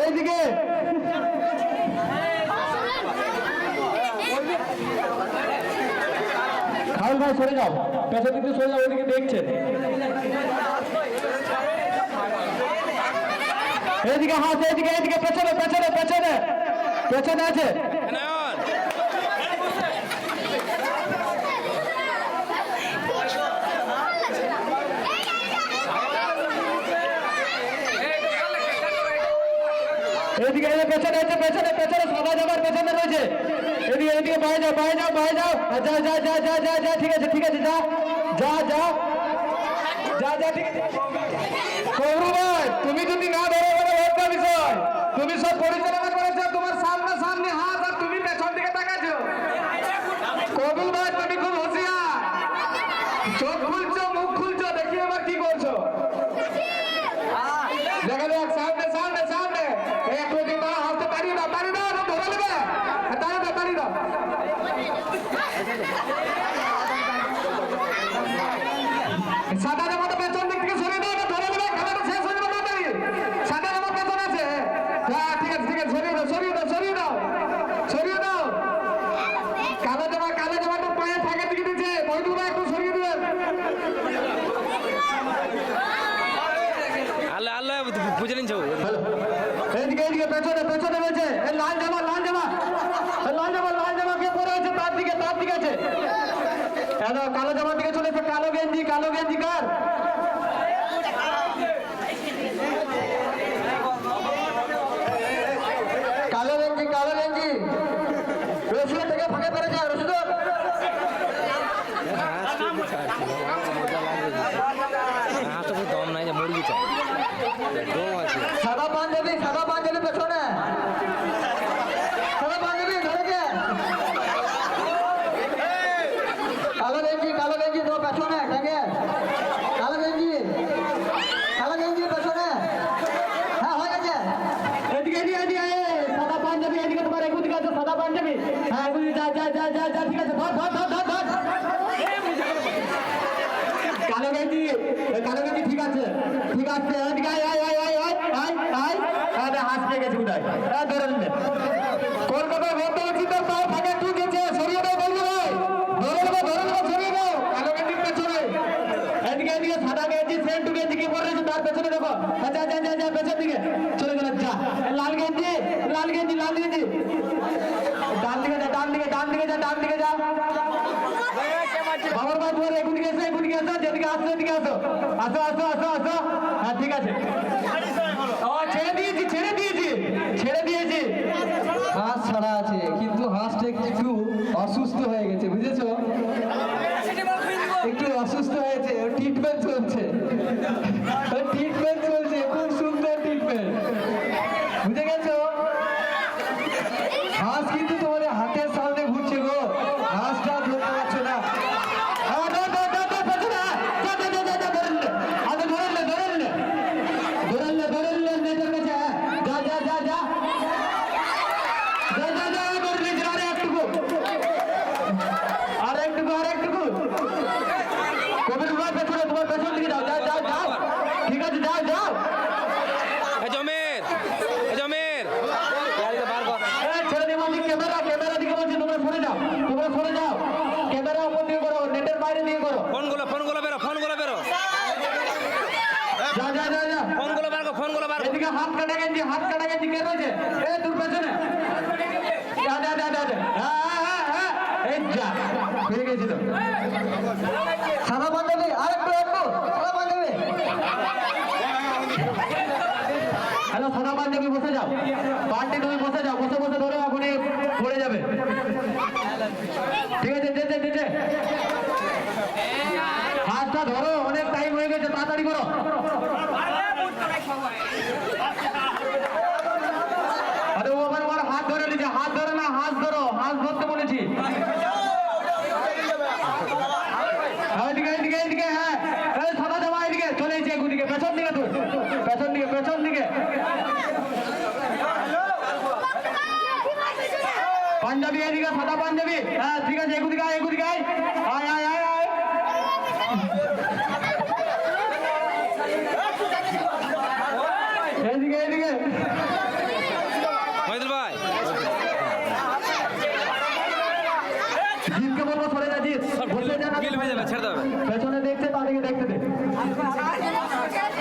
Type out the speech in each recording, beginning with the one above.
এইদিকে। খাউল ভাই সরে যাও। পেছন দিকে সরে যাও, ওইদিকে দেখছেন। এইদিকে হাত, এইদিকে এইদিকে, পেছনে পেছনে পেছনে পেছনে আছে নয়ন এদিকে এই যে পেছনে আছে, পেছনে পেছনে সাদা জামার পেছনে রয়েছে। এদিকে এদিকে, বাইরে যাও বাইরে যাও বাইরে যাও। আর যা যা যা যা যা যা, ঠিক আছে ঠিক আছে, যা যা যা। যা যা, ঠিক আছে। কালো গেঞ্জি কালো গেঞ্জি কার কালো গেঞ্জি কালো গেঞ্জি রসুন থেকে ফাঁকে পড়েছে রসুন হাঁস তো দম নাই যে মুরগি চাই দম আছে সাদা পাঞ্জাবি সাদা পাঞ্জাবি পেছনে সাদা পাঞ্জাবি ধরেছে কালো গেঞ্জি কালো গেঞ্জি তো পেছনে থাকে কালো গেঞ্জি কালো গেঞ্জি পেছনে হ্যাঁ হয়ে গেছে এদিকে এদিকে এদিকে এ, সাদা পাঞ্জাবি এদিকে তোমার এগুলো দিকে আছে সাদা পাঞ্জাবি হ্যাঁ এগুলি যা যা যা যা যা ঠিক আছে ধর ধর ধর ধর ধর কালো গেঞ্জি এ, কালো গেঞ্জি ঠিক আছে ঠিক আছে এদিকে আয় আয় আয় আয় আয় আয়। আয় আরে হাত পেয়ে গেছে কোথায় হ্যাঁ ধরে নিলে কলকাতায় বন্ধ তো ফাঁকে একটু গেছে, সরিয়ে দাও, বলব ভাই ধরে নেব ধরে নেব, সরিয়ে দাও। কালো গেঞ্জির পেছনে। এদিকে সাদা গেঞ্জি সেন্টু গেঞ্জি কি পরে তার পেছনে দেখো। যা যা যা দিকে। চলে গেল, যা। লাল গেঞ্জি লাল গেঞ্জি লাল ডান দিকে যা, ডান ডান দিকে যা, ডান দিকে যা। বাবার মা তোমার এগুন গেছে এগুন গেছে যেদিকে আসো এদিকে আসো। আসো আসো আসো আসো। হ্যাঁ ঠিক আছে। ছেড়ে দিয়েছি ছেড়ে দিয়েছি ছেড়ে দিয়েছি। হাঁস ছাড়া আছে, কিন্তু হাঁসটা একটু অসুস্থ হয়ে গেছে, বুঝেছ? একটু অসুস্থ হয়েছে ট্রিটমেন্ট চলছে ট্রিটমেন্ট চলছে খুব সুন্দর ট্রিটমেন্ট বুঝে গেছো হাঁস কিন্তু তোমাদের হাতের সামনে ঘুরছে গো হাঁসটা ধরতে পারছ না আহ, ধর, ধর, ধর, ধর, পেছনে আয়। যা, যা, যা, যা, যা, ধরে নিলে। আগে ধরে নিলে, ধরে নিলে। ধরে নিলে, ধরে নিলে, নেটের কাছে, হ্যাঁ। যা, যা, যা, যা। যা, যা, যা, ধরে নিয়েছে, আরে একটুকু। আর একটুকু, আর একটুকু। কবির ভাই পেছনে, তোমার পেছন দিকে যাও, যাও, যাও, যাও। ঠিক আছে, যাও, যাও। এ জমের এ জমের গাড়িতে বার কর এই ছেড়ে দিয়ে বলছি, ক্যামেরা, ক্যামেরা দিকে বলছি, তোমরা সরে যাও, তোমরা সরে যাও। ক্যামেরা উপর দিয়ে করো, নেটের বাইরে দিয়ে করো। ফোনগুলো ফোনগুলো বেরো ফোনগুলো বেরো যা, যা, যা, যা। ফোনগুলো বার কর ফোনগুলো বার কর এদিকে হাত কাটা গেঞ্জি হাত কাটা গেঞ্জি কে রয়েছে? এ, তোর পেছনে। বসে যাও। তুমি বসে যাও, বসে বসে ধরো যাবে। ঠিক আছে, দে হাতটা ধরো, অনেক টাইম হয়ে গেছে, তাড়াতাড়ি করো আরে ও আমার আমার হাত ধরে নিচ্ছে হাত ধরে না হাত ধরো হাত ধরতে বলেছি হ্যাঁ, এদিকে এদিকে এদিকে হ্যাঁ এই সাদা জামা এদিকে চলে ধরতে এদিকে পেছন দিকে তুই। পেছন দিকে পেছন দিকে। পাঞ্জাবি, এদিকে সাদা পাঞ্জাবি। হ্যাঁ ঠিক আছে, এগুদিকে এগুদিকে আয় আয় আয় আয় এদিকে এদিকে ডুবে যাবে ছেড়ে দেবে পেছনে দেখছে তাদেরকে দেখতে দে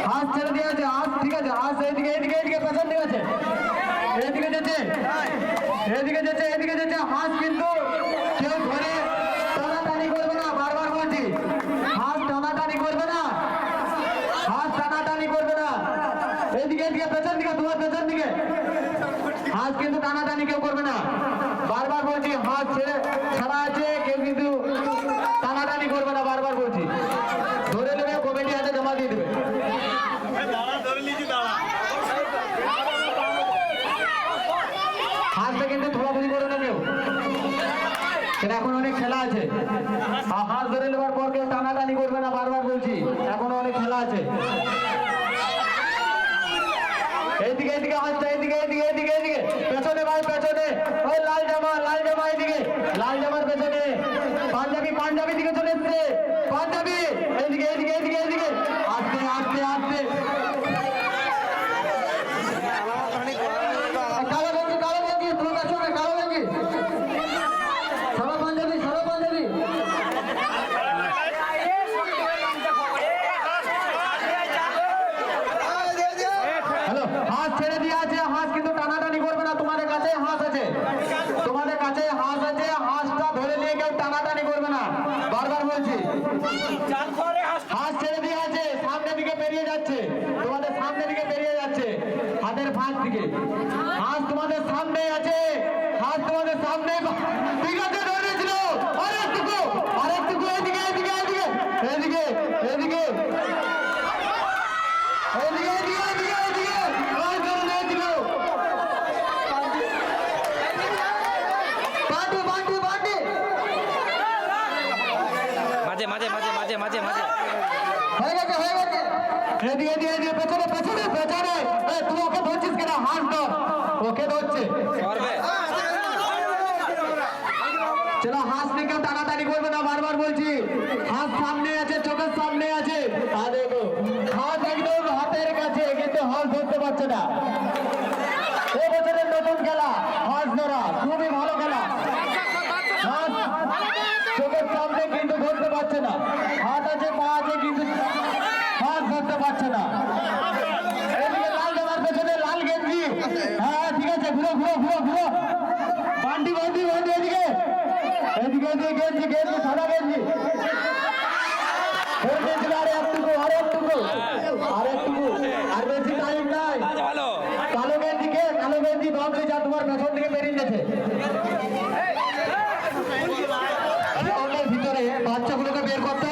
হাত ছেড়ে দিয়ে আছে হাত ঠিক আছে হাত এইদিকে এইদিকে এইদিকে পেছন দিকে আছে এইদিকে যেতে এইদিকে যেতে এইদিকে যেতে হাত কিন্তু এদিকে এদিকে হাতটা এদিকে এদিকে এদিকে এদিকে। পেছনে ভাই পেছনে। ওই লাল হাত ছেড়ে দিয়ে আছে, সামনের দিকে বেরিয়ে যাচ্ছে। তোমাদের সামনের দিকে বেরিয়ে যাচ্ছে। হাতের ফাঁক দিকে। হাত তোমাদের সামনে আছে। হাত তোমাদের সামনে বিগত ধরেছিল আরেকটুকু মাঝে মাঝে মাঝে মাঝে মাঝে। হয়ে গেছে হয়ে গেছে। এদিকে এদিকে এদিকে পেছনে পেছনে পেছনে। তুই ওকে ধরছিস কেন? হাঁস ধর। ওকে ধরছে। করবে চলো হাঁস কেউ টানাটানি করবে না বারবার বলছি। হাঁস সামনে আছে চোখের সামনে আছে। আর দেখো হাঁস একদম হাতের কাছে কিন্তু হাঁস ধরতে পারছে না। এ বছরের নতুন খেলা হাঁস ধরা খুবই ভালো খেলা হাঁস চোখের সামনে কিন্তু ধরতে পারছে না হাত আছে পা আছে কিন্তু হাঁস ধরতে পারছে না এদিকে লাল জামার পেছনে লাল গেঞ্জি হ্যাঁ ঠিক আছে ঘুরো ঘুরো ঘুরো ঘুরো বান্টি বান্টি বান্টি এদিকে এদিকে গেঞ্জি গেঞ্জি গেঞ্জি গেঞ্জি আর একটুকু আর আর একটুকু আর বেশি টাইম নাই আচ্ছা কালো গেঞ্জিকে কালো গেঞ্জি ভাবছি যা তোমার পেছন দিকে বেরিয়ে গেছে বাচ্চাগুলোকে বের করতো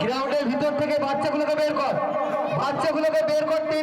গ্রাউন্ডের ভিতর থেকে বাচ্চাগুলোকে বের কর বাচ্চাগুলোকে বের করতেই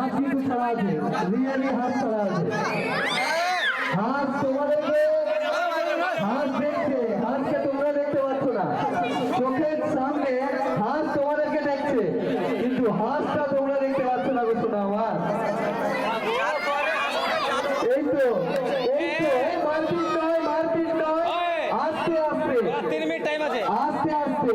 হাঁস কিন্তু ছাড়া আছে রিয়েলি হাঁস ছাড়া আছে হাঁস তোমাদেরকে হাঁস দেখছে হাঁসকে তোমরা দেখতে পাচ্ছ না। চোখের সামনে হাঁস তোমাদেরকে দেখছে কিন্তু হাঁসটা তোমরা দেখতে পাচ্ছ না গো শোনা আমার। এই তো এই তো মারপিট নয় মারপিট নয়। আস্তে আস্তে। তিন মিনিট টাইম আছে। আস্তে আস্তে।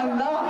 الله.